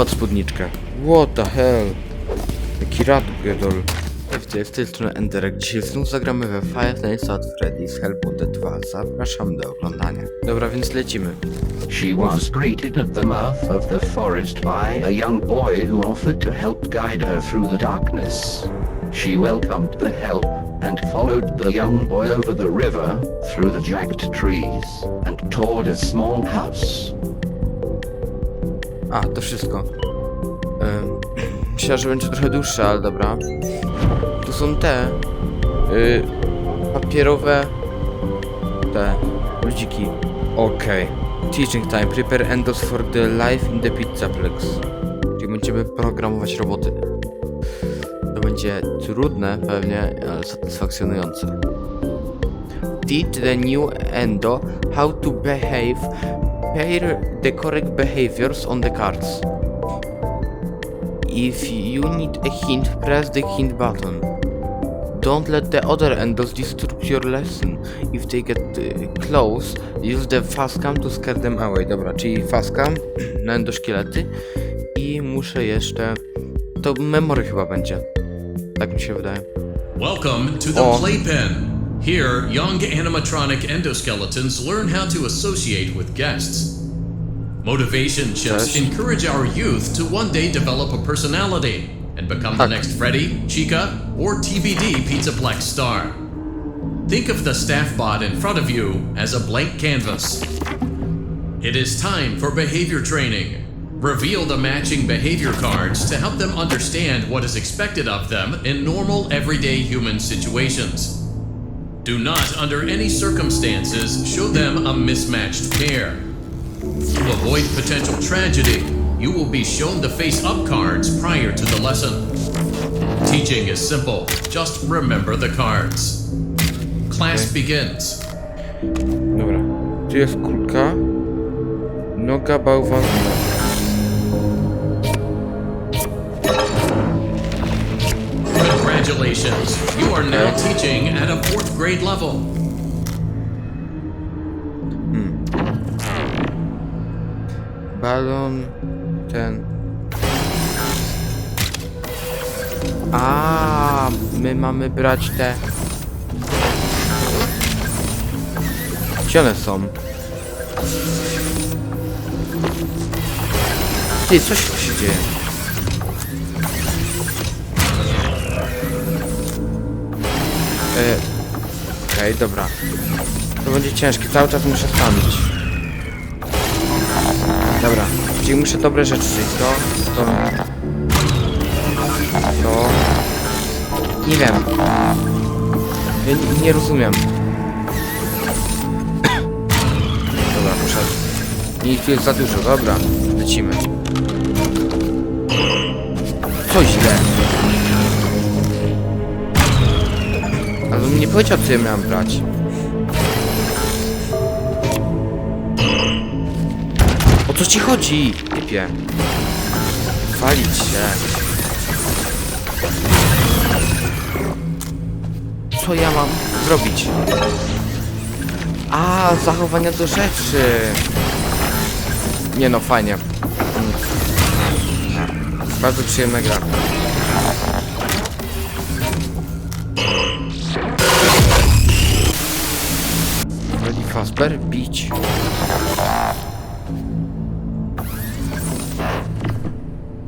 pod spódniczkę. What the hell? Jaki rad gadol. Witajcie, z tej strony Enderek. Dzisiaj znów zagramy we Five Nights at Freddy's Help Wanted 2. Zapraszam do oglądania. Dobra, więc lecimy. She was greeted at the mouth of the forest by a young boy who offered to help guide her through the darkness. She welcomed the help and followed the young boy over the river, through the jagged trees, and toward a small house. A, to wszystko. Ym, myślałem, że będzie trochę dłuższe, ale dobra. Tu są te... Y, papierowe... Te... ludziki. Okej. Teaching time. Prepare endos for the life in the pizzaplex. Czyli będziemy programować roboty. To będzie trudne pewnie, ale satysfakcjonujące. Teach the new endo how to behave pair the correct behaviors on the cards. If you need a hint, press the hint button. Don't let the other endos disturb your lesson. If they get uh, close, use the fastcam to scare them away. Dobra, czyli fastcam na endoszkielety i muszę jeszcze... To memory chyba będzie. Tak mi się wydaje. Welcome to the Oh. Playpen. Here, young animatronic endoskeletons learn how to associate with guests. Motivation chips encourage our youth to one day develop a personality and become the next Freddy, Chica, or TBD Pizzaplex star. Think of the staff bot in front of you as a blank canvas. It is time for behavior training. Reveal the matching behavior cards to help them understand what is expected of them in normal, everyday human situations. Do not, under any circumstances, show them a mismatched pair. To avoid potential tragedy, you will be shown the face up cards prior to the lesson. Teaching is simple, just remember the cards. Class begins. Dobra. Tu jest kulka. Noga. Congratulations, you are now teaching at a fourth grade level. Balon. Ten. A, my mamy brać te. Gdzie one są? Ty, coś tu się dzieje. E, Okej, dobra. To będzie ciężkie, cały czas muszę spamić. Dobra, czyli muszę dobre rzeczy czynić. To, to... To... Nie wiem. Nie, rozumiem. Dobra, muszę... Nie, tu jest za dużo, dobra. Lecimy. Co źle? On mi nie powiedział, co ja miałem brać. O co ci chodzi, typie? Walić się. Co ja mam zrobić? A, zachowania do rzeczy. Nie no, fajnie. Mm. Bardzo przyjemna gra. Fazbear bić.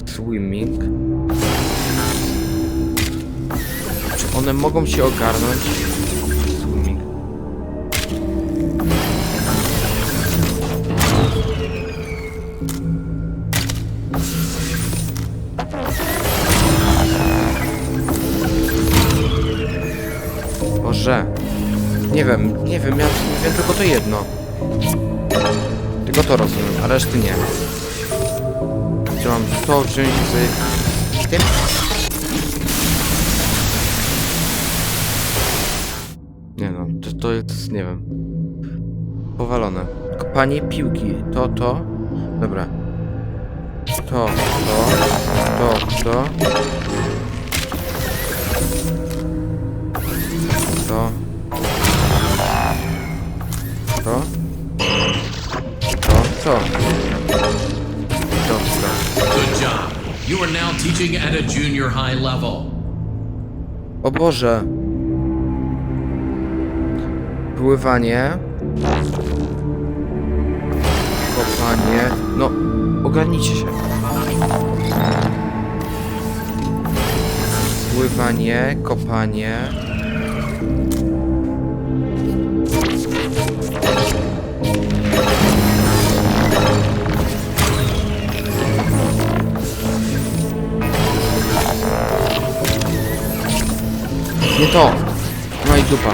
Swimming. Czy one mogą się ogarnąć? Swimming. Boże. Nie wiem, nie wiem, ja wiem tylko to jedno. Tylko to rozumiem, a reszty nie. Czy mam to wziąć z tym? Nie no, to, to jest, nie wiem. Powalone. Kopanie piłki, to, to. Dobra. To, to, to, to. To. To. To. To, to. Good job. You are now teaching at a junior high level. O Boże. Pływanie. Kopanie. No, ogarnijcie się. Pływanie, kopanie. To. No i dupa.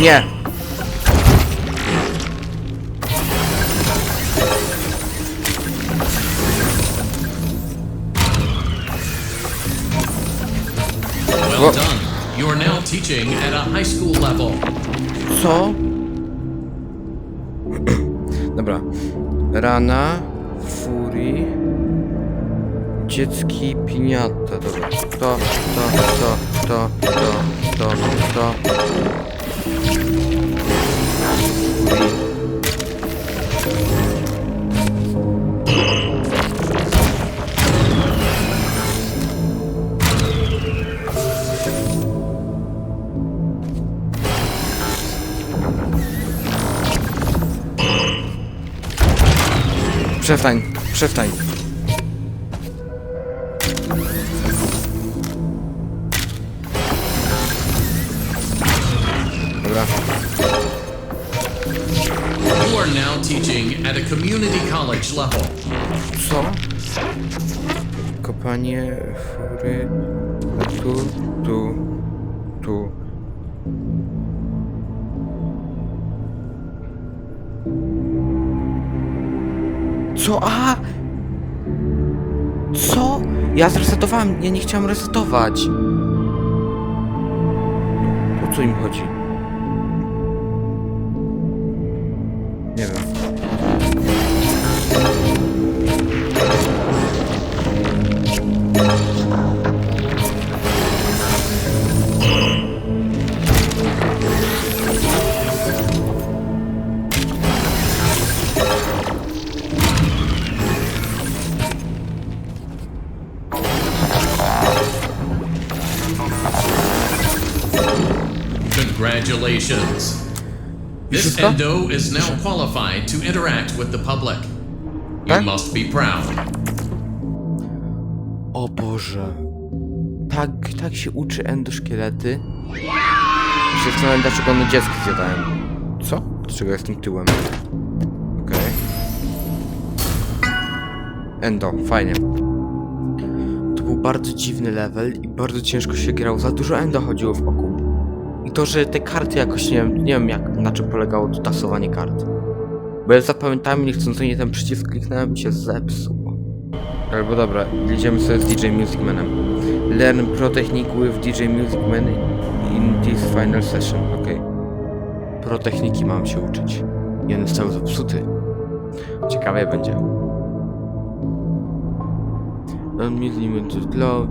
Nie. Co? Dobra. Rana, Fury, dziecki piniata. Dobra. To, to, to, to, to, to, to. Przestań, przestań. Dobra. You are now teaching at a community college level. Co? Kopanie, fury, tu, tu, tu. Ja zresetowałem, ja nie chciałem resetować. O co im chodzi? This Wszystko? endo is now qualified to interact with the public. You Tak? must be proud. O Boże. Tak, tak się uczy endoszkielety. Się zastanawiam, dlaczego one dziecko zjadałem. Co? Dlaczego jestem tyłem? Okej. Endo, fajnie. To był bardzo dziwny level i bardzo ciężko się grał. Za dużo endo chodziło wokół. I to, że te karty jakoś nie wiem, nie wiem jak, na czym polegało to tasowanie kart. Bo ja zapamiętałem niechcący ten przycisk kliknąłem i się zepsuł. Albo dobra, jedziemy sobie z DJ Music Manem. Learn Pro Technique with DJ Music Man in this final session. Okej. Pro techniki mam się uczyć. I on jest cały zepsuty. Ciekawie będzie. Don't miss limited low.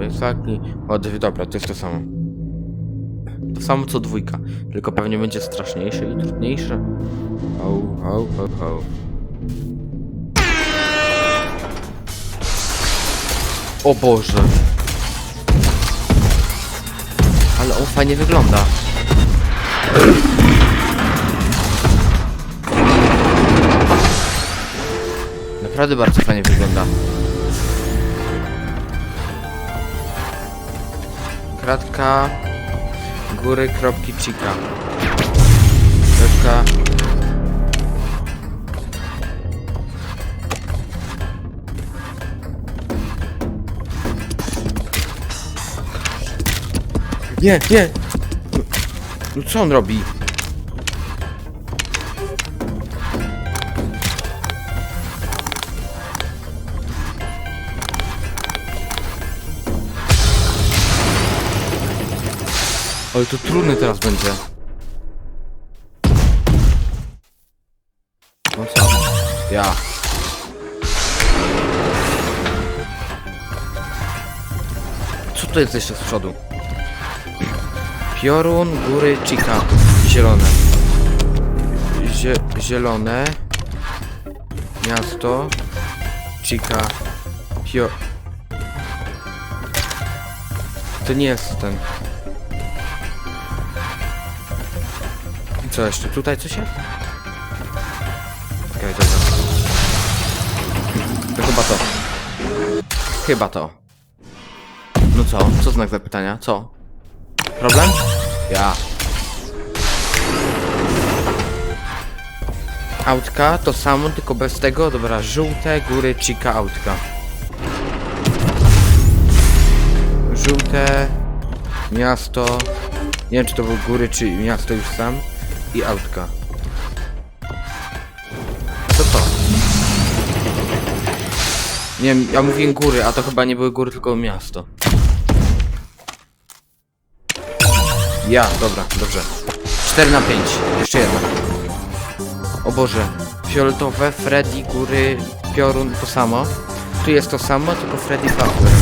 Exactly. Odwy, dobra, to jest to samo. To samo co dwójka. Tylko pewnie będzie straszniejsze i trudniejsze. Ho, ho, ho, ho. O Boże. Ale on fajnie wygląda. Naprawdę bardzo fajnie wygląda. Kratka. Góry, kropki, cika. Kratka. Nie, nie! No, no co on robi? Ale to trudne teraz będzie. No co? Ja. Co to jest jeszcze z przodu? Piorun, góry, chica. Zielone. Zie zielone. Miasto. Chica. Pio... To nie jest ten. Co jeszcze? Tutaj coś jest? Okej, dobra. To chyba to. Chyba to. No co? Co znak zapytania? Co? Problem? Ja. Autka to samo, tylko bez tego. Dobra, żółte góry, chica autka. Żółte miasto. Nie wiem czy to były góry, czy miasto już sam. I autka. Co to? Nie wiem, ja mówiłem góry, a to chyba nie były góry, tylko miasto. Ja, dobra, dobrze. 4 na 5. Jeszcze jedna. O Boże. Fioletowe, Freddy, góry, piorun, to samo. Tu jest to samo, tylko Freddy Fazbear.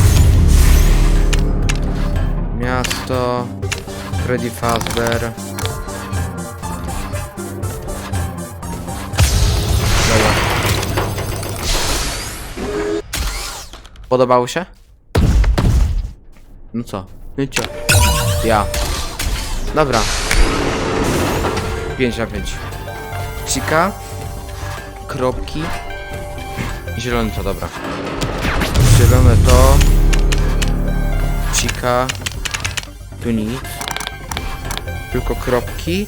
Miasto, Freddy Fazbear. Podobało się? No co? No i co? Ja. Dobra. 5 na 5. Chica. Kropki. Zielone to dobra. Zielone to. Chica. Tu nic. Tylko kropki.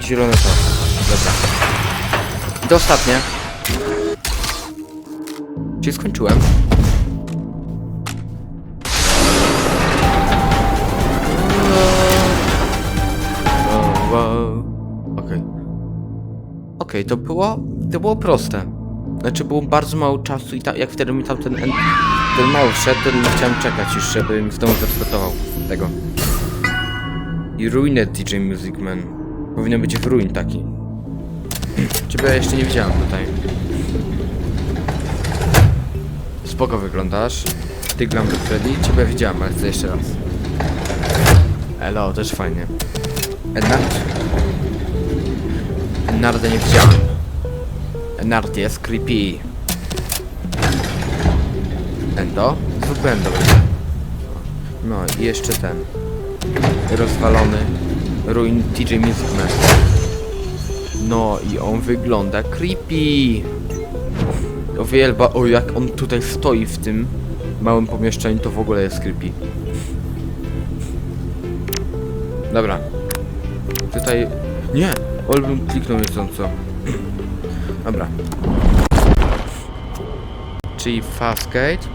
Zielone to. Dobra. I to ostatnie. Czyli skończyłem. Okej. Okej, to było. To było proste. Znaczy było bardzo mało czasu i ta, jak wtedy mi tam ten, ten, ten mały szedł, to nie chciałem czekać już, żeby mi znowu zastosował tego. I Ruined DJ Music Man. Powinien być w ruin taki. Ciebie ja jeszcze nie widziałem tutaj. Spoko wyglądasz. Ty Glamber Freddy. Ciebie widziałem, ale chcę jeszcze raz. Elo, też fajnie. Ednard? Ednarda nie widziałem. Ednard jest creepy. Endo? Zwykły Endo. No i jeszcze ten. Rozwalony. Ruin TJ Music Man. No i on wygląda creepy. Wielba, o jak on tutaj stoi w tym małym pomieszczeniu, to w ogóle jest creepy. Dobra. Tutaj... Nie! Ale bym kliknął niechcąco. Dobra. Czyli Fastgate.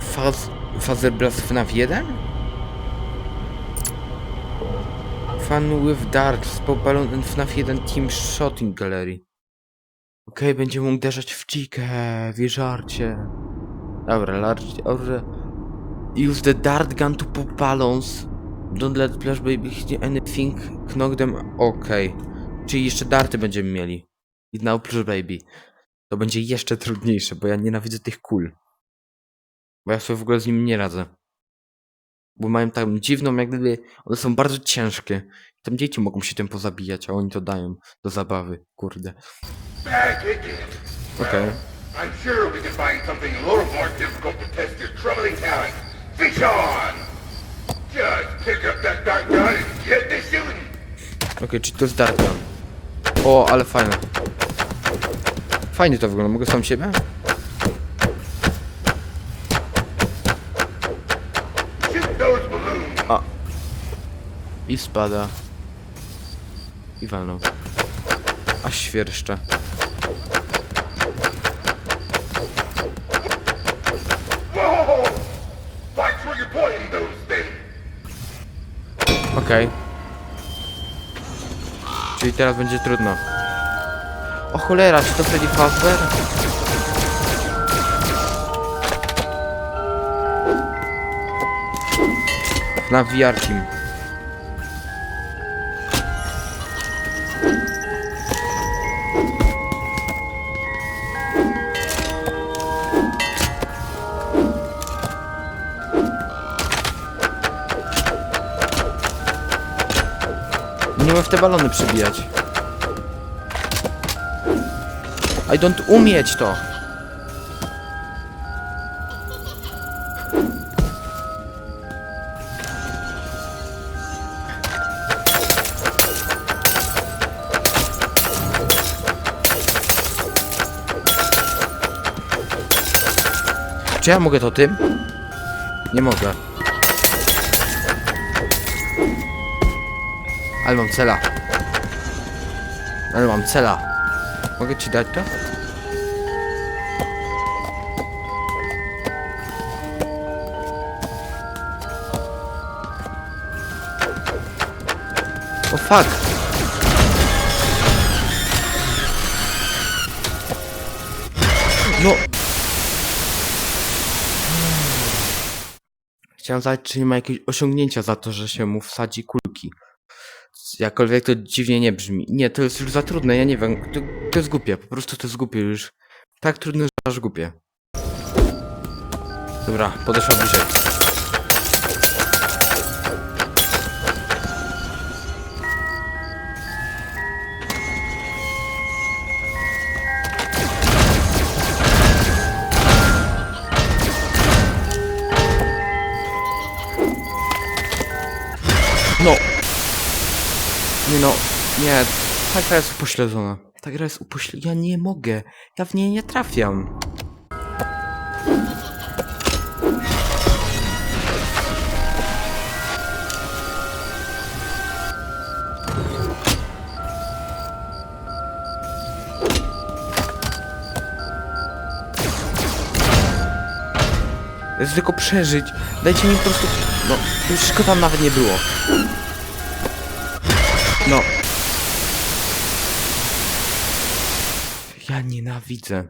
Faz... Fazer Blast FNAF 1? Fun with Spot Balloon and FNAF 1 Team Shooting Gallery. Okej, będziemy mógł uderzać w chikę, wieżarcie. Dobra, large... Dobra. Use the dart gun to pop balloons. Don't let Flash Baby hit anything. Knock them. Okej. Czyli jeszcze darty będziemy mieli. I now Flash Baby. To będzie jeszcze trudniejsze, bo ja nienawidzę tych kul. Bo ja sobie w ogóle z nimi nie radzę. Bo mają tam dziwną, jak gdyby... One są bardzo ciężkie. Tam dzieci mogą się tym pozabijać, a oni to dają do zabawy. Kurde. Back again. Okej. I'm sure we can find something a little more difficult to test your troubling talent. Fish on! Just pick up that dart gun and get to shooting! Okej, czyli to jest Dark Gun. O, ale fajne. Fajnie to wygląda. Mogę sam siebie? Shoot those balloons! I spada. I walną. A things! Okej. Czyli teraz będzie trudno. O cholera, czy to Freddy Fazbear? Na VR Team. Te balony przybijać. I don't umieć to. Czy ja mogę to tym? Nie mogę. Ale mam cela. Ale mam cela. Mogę ci dać to? O fuck! No! Chciałem zadać, czy nie ma jakiegoś osiągnięcia za to, że się mu wsadzi kulki. Jakkolwiek to dziwnie nie brzmi. Nie, to jest już za trudne, ja nie wiem. To, to jest głupie, po prostu to jest głupie już. Tak trudne, że aż głupie. Dobra, podeszła bliżej. Nie no, nie, ta gra jest upośledzona. Ta gra jest upośledzona. Ja nie mogę. Ja w niej nie trafiam. Jest tylko przeżyć. Dajcie mi po prostu... No, już tam nawet nie było. No. Ja nienawidzę.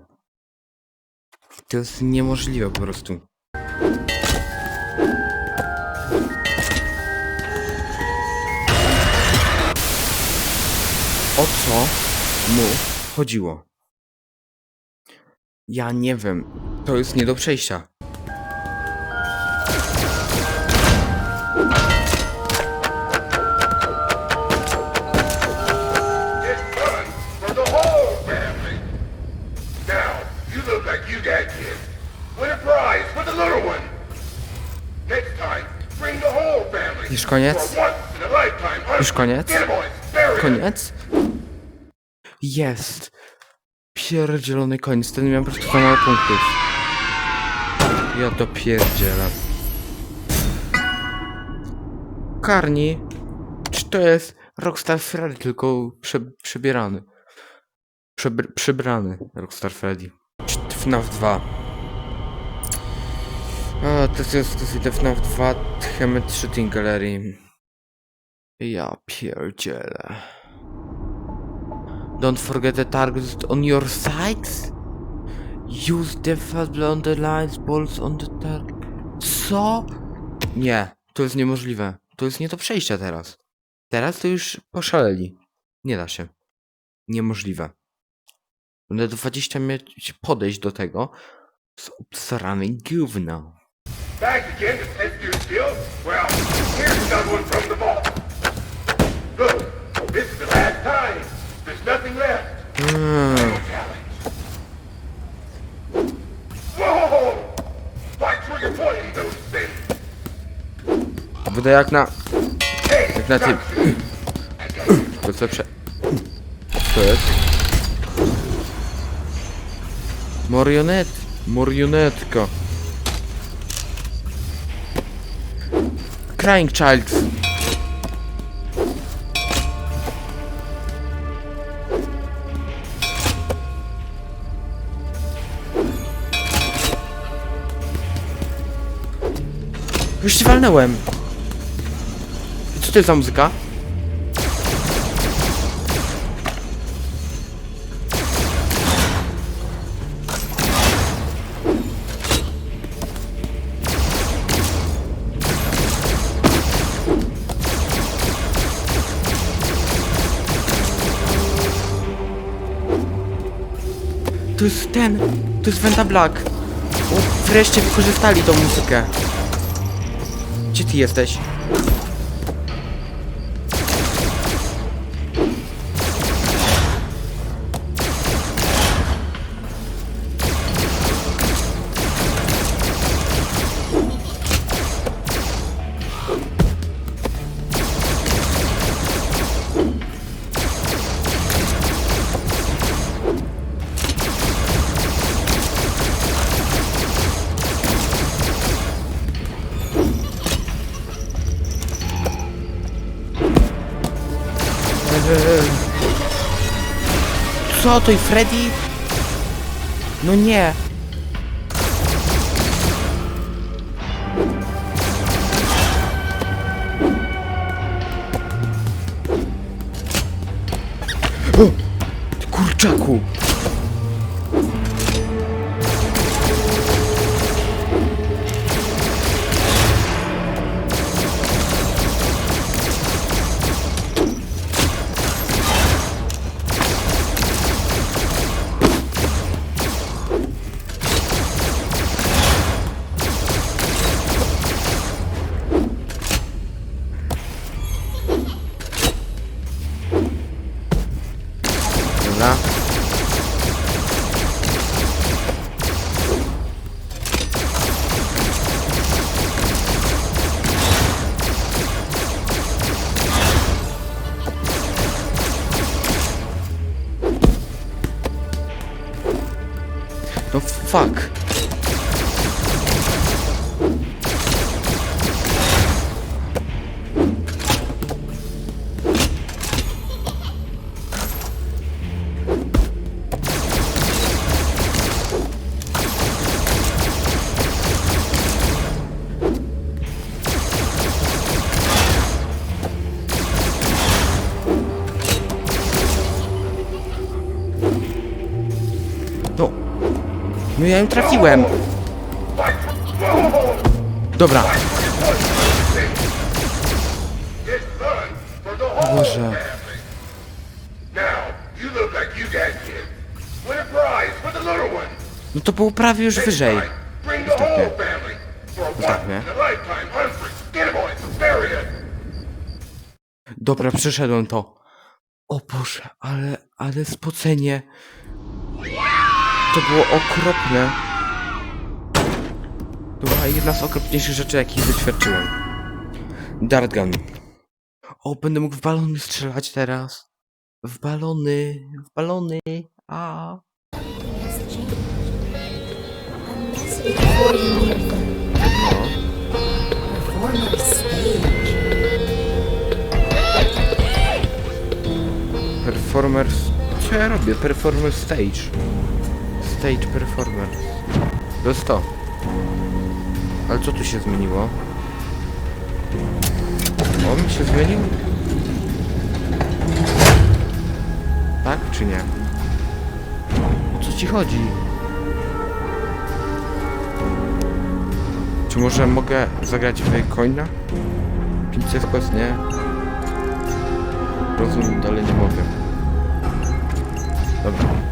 To jest niemożliwe po prostu. O co mu chodziło? Ja nie wiem. To jest nie do przejścia. Koniec? Już koniec? Koniec? Jest! Pierdzielony koniec, ten miałem po prostu za mało punktów. Ja dopierdzielę. Karni? Czy to jest Rockstar Freddy, tylko prze, przebierany? Przebr przybrany Rockstar Freddy. Czy FNAF 2. A, to jest, to FNAF 2 Hemet Shooting Gallery. Ja pierdzielę. Don't forget the target on your sides. Use the fast on the lines, balls on the target. Co? Nie, to jest niemożliwe. To jest nie do przejścia teraz. Teraz to już poszaleli. Nie da się. Niemożliwe. Będę 20 mieć podejść do tego z obsrany gówno. Back again to test your skills? Well, here's another one from the vault. Look, this is the last time. There's nothing left. Mm. Challenge. Whoa! Why trigger pointing those things? Wydaje jak na... Jak na tym... To co prze... Co jest? Marionet... Marionetka. Crying Child. Już ci walnąłem. Co to jest za muzyka? To jest ten, to jest Venta Black. O, wreszcie wykorzystali tą muzykę. Gdzie ty jesteś? Co to i Freddy? No nie. Dobra. No fuck. Prize for the little one. No to było prawie już wyżej. Next time, Bring the whole family for a Zostaw once mnie. in a lifetime hungry skinny boy experience. Dobra, przeszedłem to. O Boże, ale, ale spocenie. To było okropne. To była jedna z okropniejszych rzeczy, jakich doświadczyłem. Dartgun. O, będę mógł w balony strzelać teraz. W balony, w balony. A. Performers. Co ja robię? Performer stage. Stage performers. To jest to. Ale co tu się zmieniło? On mi się zmienił? Tak czy nie? O co ci chodzi? Czy może mogę zagrać w coina? Princess Quest nie? Rozumiem, dalej nie mogę. Dobra.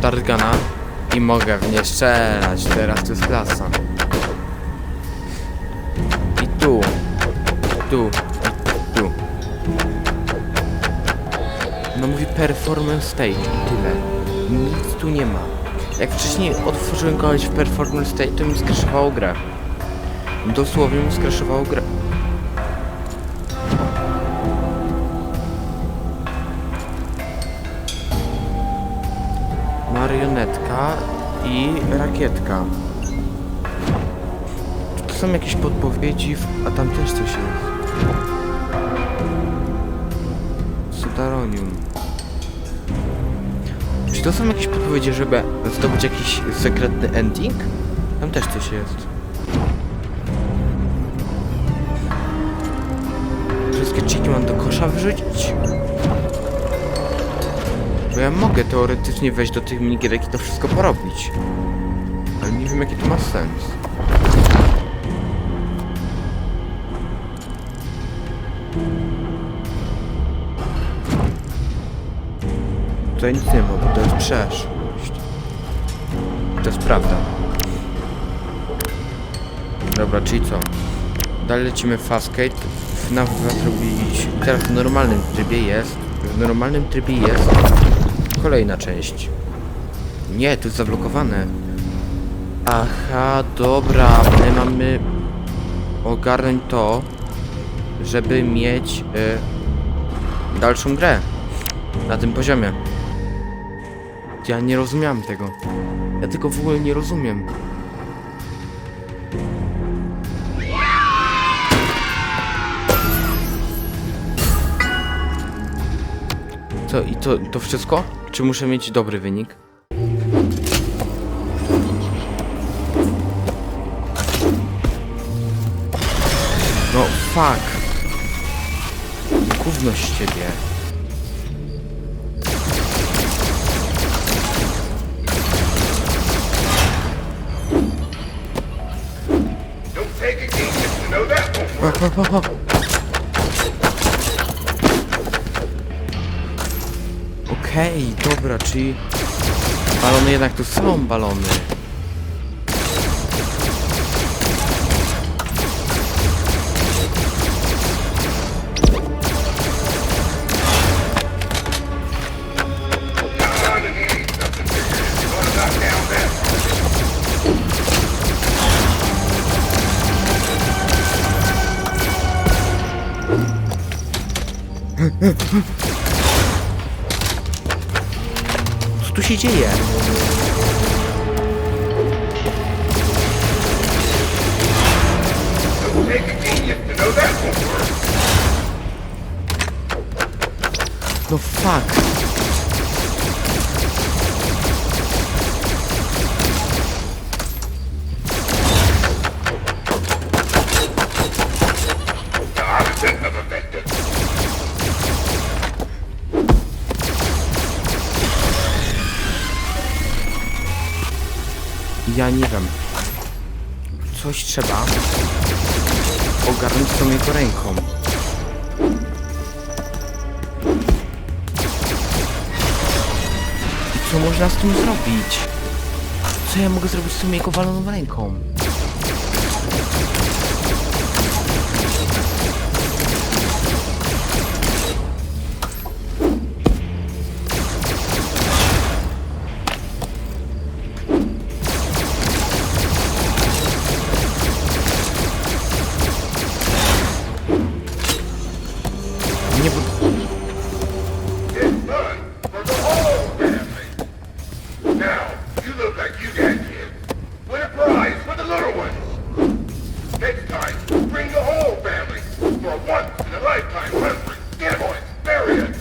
Dargana i mogę w nie strzelać. Teraz to jest klasa. I tu. Tu. I tu. No mówi performance stage tyle. Nic tu nie ma. Jak wcześniej otworzyłem kogoś w performance stage, to mi skraszowało grę. Dosłownie mi skraszowało grę. Marionetka i rakietka. Czy to są jakieś podpowiedzi, a tam też coś jest. Sudaronium. Czy to są jakieś podpowiedzi, żeby zdobyć jakiś sekretny ending? Tam też coś jest. Wszystkie cheaty mam do kosza wyrzucić? Bo ja mogę teoretycznie wejść do tych minigierek i to wszystko porobić. Ale nie wiem jaki to ma sens. Tutaj nic nie ma, bo to jest przesz. to jest prawda. Dobra, czyli co? Dalej lecimy Fastcade. FNAF 2 zrobić... Teraz w normalnym trybie jest... W normalnym trybie jest... Kolejna część. Nie, to jest zablokowane. Aha, dobra, my mamy ogarnąć to, żeby mieć y, dalszą grę na tym poziomie. Ja nie rozumiałem tego. Ja tego w ogóle nie rozumiem. Co, i to, to wszystko? Czy muszę mieć dobry wynik? No, fuck. Gówno z ciebie. Don't take a genius to know that won't Okej, dobra, czyli... Balony jednak tu są balony. Won't work. No fuck. Trzeba ogarnąć tą jego ręką. I co można z tym zrobić? Co ja mogę zrobić z tą jego waloną ręką? Giveaway experience.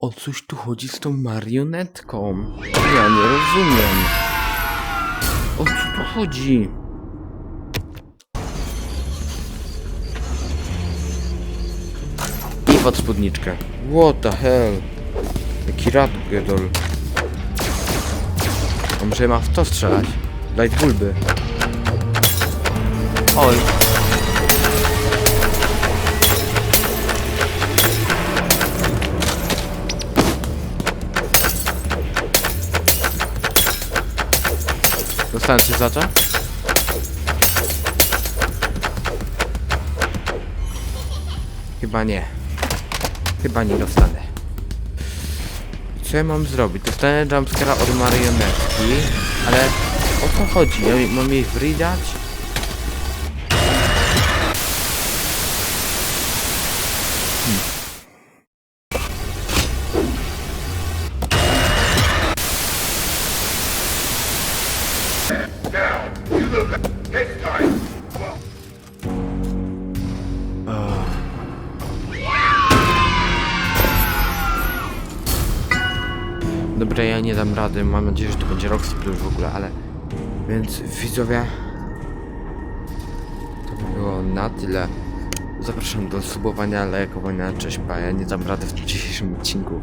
O cóż tu chodzi z tą marionetką? Ja nie rozumiem. O co tu chodzi? Pod spódniczkę. What the hell? Jaki radgedol. A może ma w to strzelać? Daj bulby. Oj. Dostałem coś za to? Chyba nie. Chyba nie dostanę. Co ja mam zrobić? Dostanę jumpscare'a od marionetki, ale o co chodzi? Ja mam jej wridać? Rady. Mam nadzieję, że to będzie Rockstar już w ogóle, ale... Więc widzowie... To by było na tyle. Zapraszam do subowania, lajkowania, cześć pa. Ja nie dam rady w dzisiejszym odcinku.